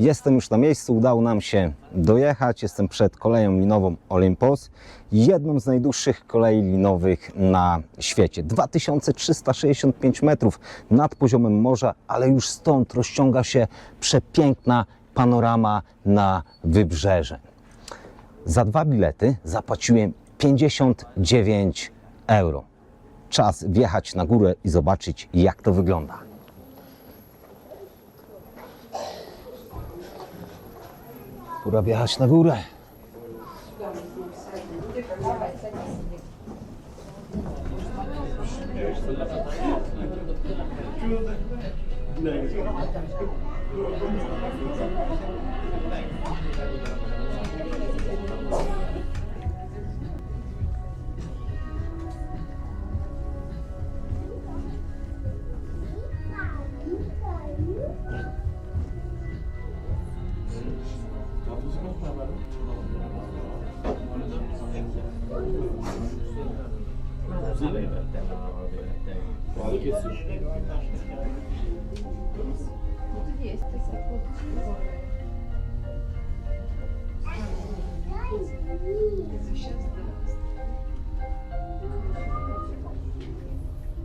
Jestem już na miejscu, udało nam się dojechać. Jestem przed koleją linową Olympos, jedną z najdłuższych kolei linowych na świecie. 2365 metrów nad poziomem morza, ale już stąd rozciąga się przepiękna panorama na wybrzeże. Za dwa bilety zapłaciłem 59 euro. Czas wjechać na górę i zobaczyć, jak to wygląda. Pora wjechać na górę.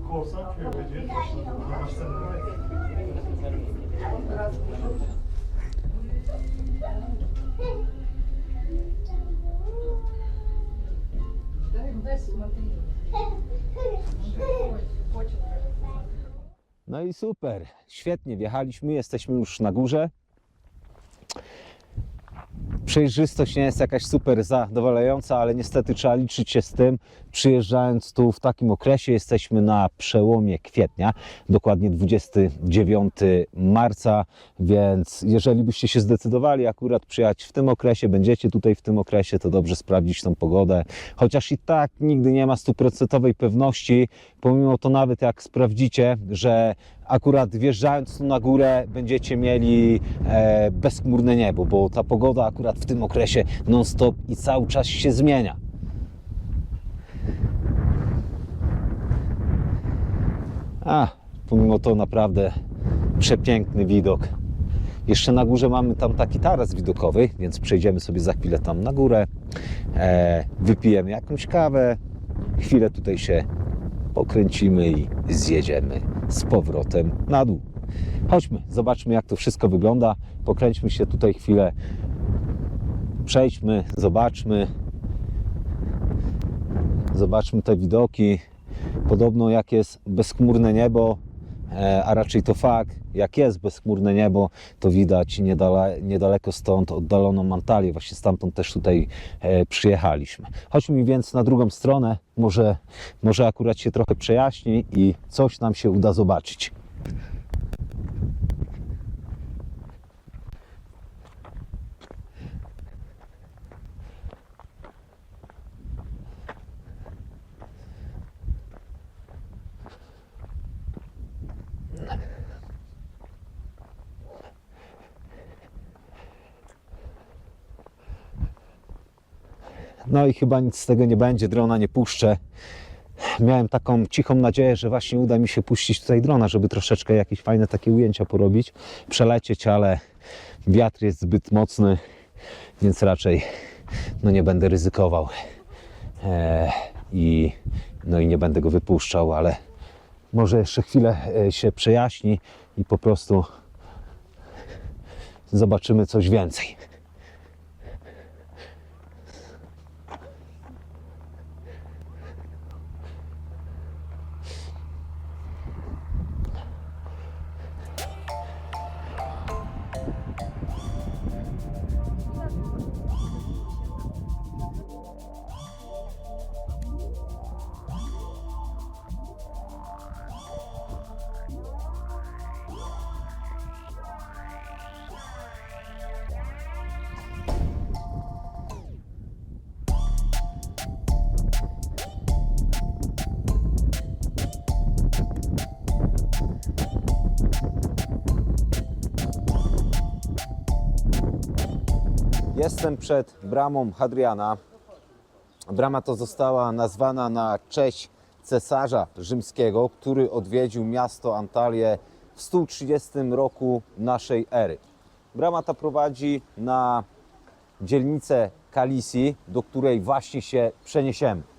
Korsan köy belediye. No i super, świetnie wjechaliśmy, jesteśmy już na górze. Przejrzystość nie jest jakaś super zadowalająca, ale niestety trzeba liczyć się z tym, przyjeżdżając tu w takim okresie, jesteśmy na przełomie kwietnia, dokładnie 29 marca, więc jeżeli byście się zdecydowali akurat przyjechać w tym okresie, będziecie tutaj w tym okresie, to dobrze sprawdzić tą pogodę, chociaż i tak nigdy nie ma stuprocentowej pewności, pomimo to nawet jak sprawdzicie, że akurat wjeżdżając tu na górę będziecie mieli e, bezchmurne niebo, bo ta pogoda akurat w tym okresie non-stop i cały czas się zmienia. A, pomimo to naprawdę przepiękny widok. Jeszcze na górze mamy tam taki taras widokowy, więc przejdziemy sobie za chwilę tam na górę, e, wypijemy jakąś kawę, chwilę tutaj się pokręcimy i zjedziemy z powrotem na dół. Chodźmy, zobaczmy jak to wszystko wygląda. Pokręćmy się tutaj chwilę, przejdźmy, zobaczmy. Zobaczmy te widoki. Podobno jak jest bezchmurne niebo, a raczej to fakt, jak jest bezchmurne niebo, to widać niedale, niedaleko stąd oddaloną Antalię. Właśnie stamtąd też tutaj e, przyjechaliśmy. Chodźmy więc na drugą stronę, może, może akurat się trochę przejaśni i coś nam się uda zobaczyć. No i chyba nic z tego nie będzie, drona nie puszczę. Miałem taką cichą nadzieję, że właśnie uda mi się puścić tutaj drona, żeby troszeczkę jakieś fajne takie ujęcia porobić, przelecieć, ale wiatr jest zbyt mocny, więc raczej no nie będę ryzykował e, i, no i nie będę go wypuszczał, ale może jeszcze chwilę e, się przejaśni i po prostu zobaczymy coś więcej. Jestem przed bramą Hadriana. Brama to została nazwana na cześć cesarza rzymskiego, który odwiedził miasto Antalię w 130 roku naszej ery. Brama ta prowadzi na dzielnicę Kalisi, do której właśnie się przeniesiemy.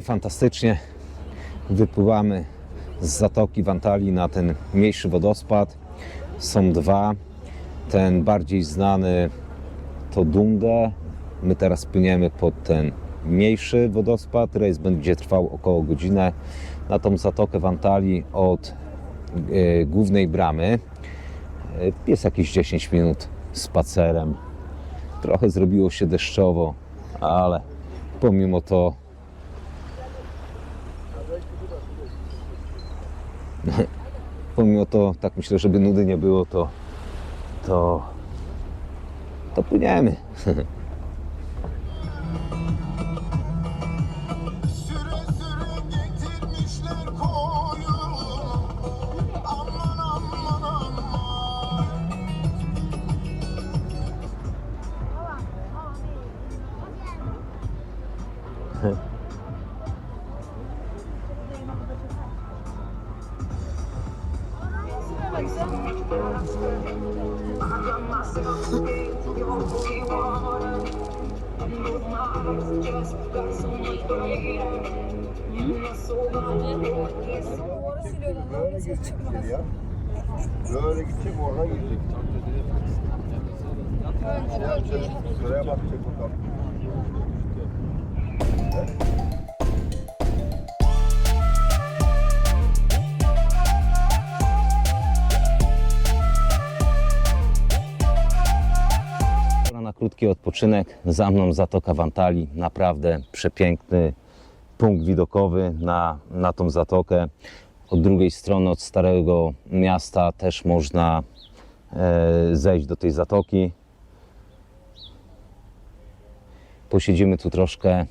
Fantastycznie. Wypływamy z Zatoki w Antalii na ten mniejszy wodospad. Są dwa. Ten bardziej znany to Dunde. My teraz płyniemy pod ten mniejszy wodospad. Rejs będzie trwał około godzinę. Na tą Zatokę w Antalii od e, głównej bramy. E, jest jakieś 10 minut spacerem. Trochę zrobiło się deszczowo, ale pomimo to pomimo to, tak myślę, żeby nudy nie było, to to, to płyniemy. Böyle girecek ya. Böyle gidecek oradan girecek. Şuraya bakacak bakalım. Krótki odpoczynek. Za mną Zatoka Wantali. Naprawdę przepiękny punkt widokowy na, na tą zatokę. Od drugiej strony, od Starego Miasta też można e, zejść do tej zatoki. Posiedzimy tu troszkę,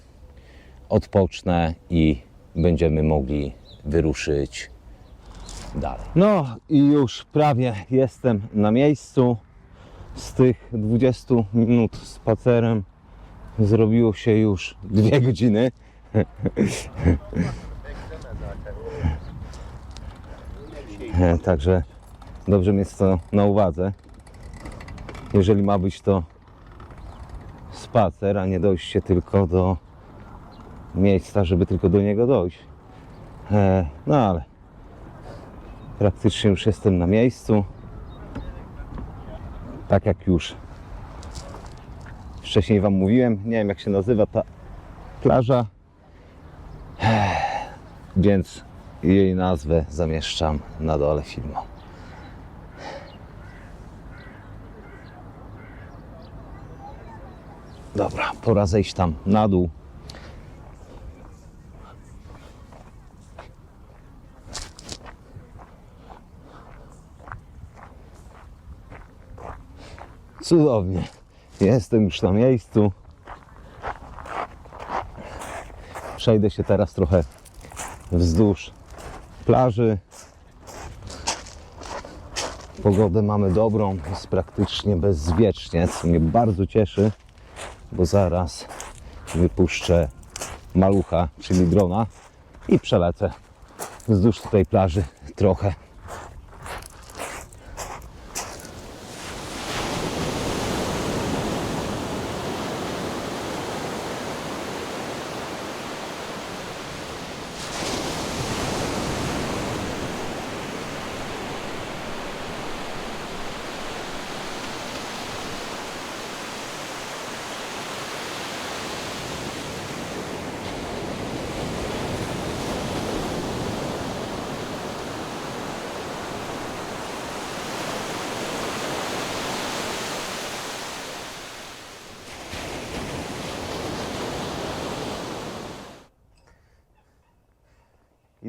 odpocznę i będziemy mogli wyruszyć dalej. No i już prawie jestem na miejscu z tych 20 minut spacerem zrobiło się już dwie godziny. Także dobrze mieć to na uwadze. Jeżeli ma być to spacer, a nie dojście tylko do miejsca, żeby tylko do niego dojść. E, No ale praktycznie już jestem na miejscu tak jak już wcześniej Wam mówiłem, nie wiem jak się nazywa ta plaża, więc jej nazwę zamieszczam na dole filmu. Dobra, pora zejść tam na dół. Cudownie. Jestem już na miejscu. Przejdę się teraz trochę wzdłuż plaży. Pogodę mamy dobrą, jest praktycznie bezwiecznie, co mnie bardzo cieszy, bo zaraz wypuszczę malucha, czyli drona i przelecę wzdłuż tej plaży trochę.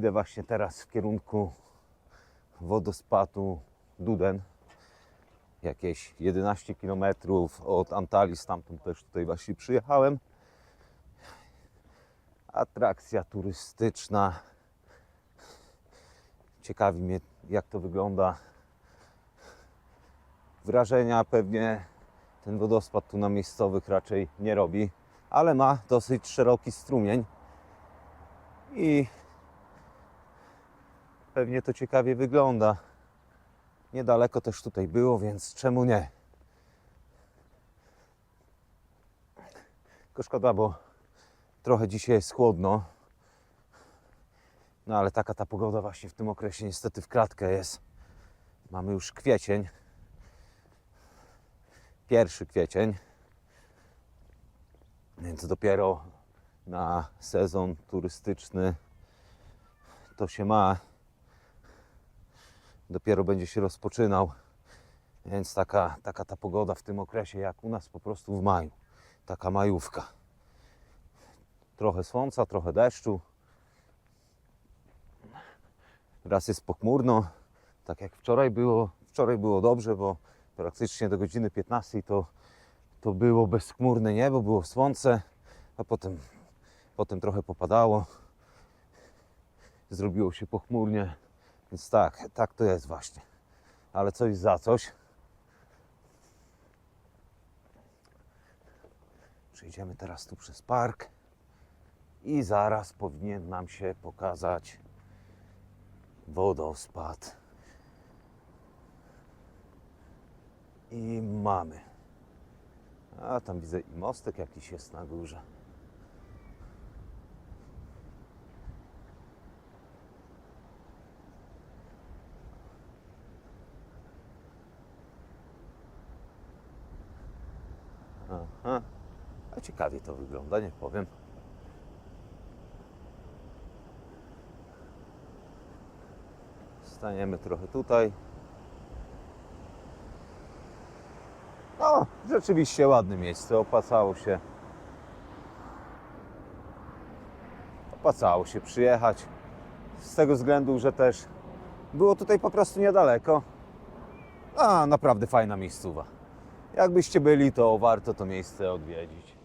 Idę właśnie teraz w kierunku wodospadu Duden. Jakieś 11 km od Antalii, stamtąd też tutaj właśnie przyjechałem. Atrakcja turystyczna. Ciekawi mnie, jak to wygląda. Wrażenia pewnie ten wodospad tu na miejscowych raczej nie robi, ale ma dosyć szeroki strumień i pewnie to ciekawie wygląda. Niedaleko też tutaj było, więc czemu nie? Tylko szkoda, bo trochę dzisiaj jest chłodno. No ale taka ta pogoda właśnie w tym okresie niestety w kratkę jest. Mamy już kwiecień. Pierwszy kwiecień. Więc dopiero na sezon turystyczny to się ma dopiero będzie się rozpoczynał. Więc taka, taka ta pogoda w tym okresie, jak u nas po prostu w maju. Taka majówka. Trochę słońca, trochę deszczu. Raz jest pochmurno, tak jak wczoraj było. Wczoraj było dobrze, bo praktycznie do godziny 15 to, to było bezchmurne niebo, było słońce, a potem, potem trochę popadało. Zrobiło się pochmurnie. Więc tak, tak to jest właśnie. Ale coś za coś. Przejdziemy teraz tu przez park i zaraz powinien nam się pokazać wodospad. I mamy. A tam widzę i mostek jakiś jest na górze. Aha. A ciekawie to wygląda, nie powiem. Staniemy trochę tutaj. No, rzeczywiście ładne miejsce, opłacało się. Opłacało się przyjechać. Z tego względu, że też było tutaj po prostu niedaleko. A, naprawdę fajna miejscowa. Jakbyście byli, to warto to miejsce odwiedzić.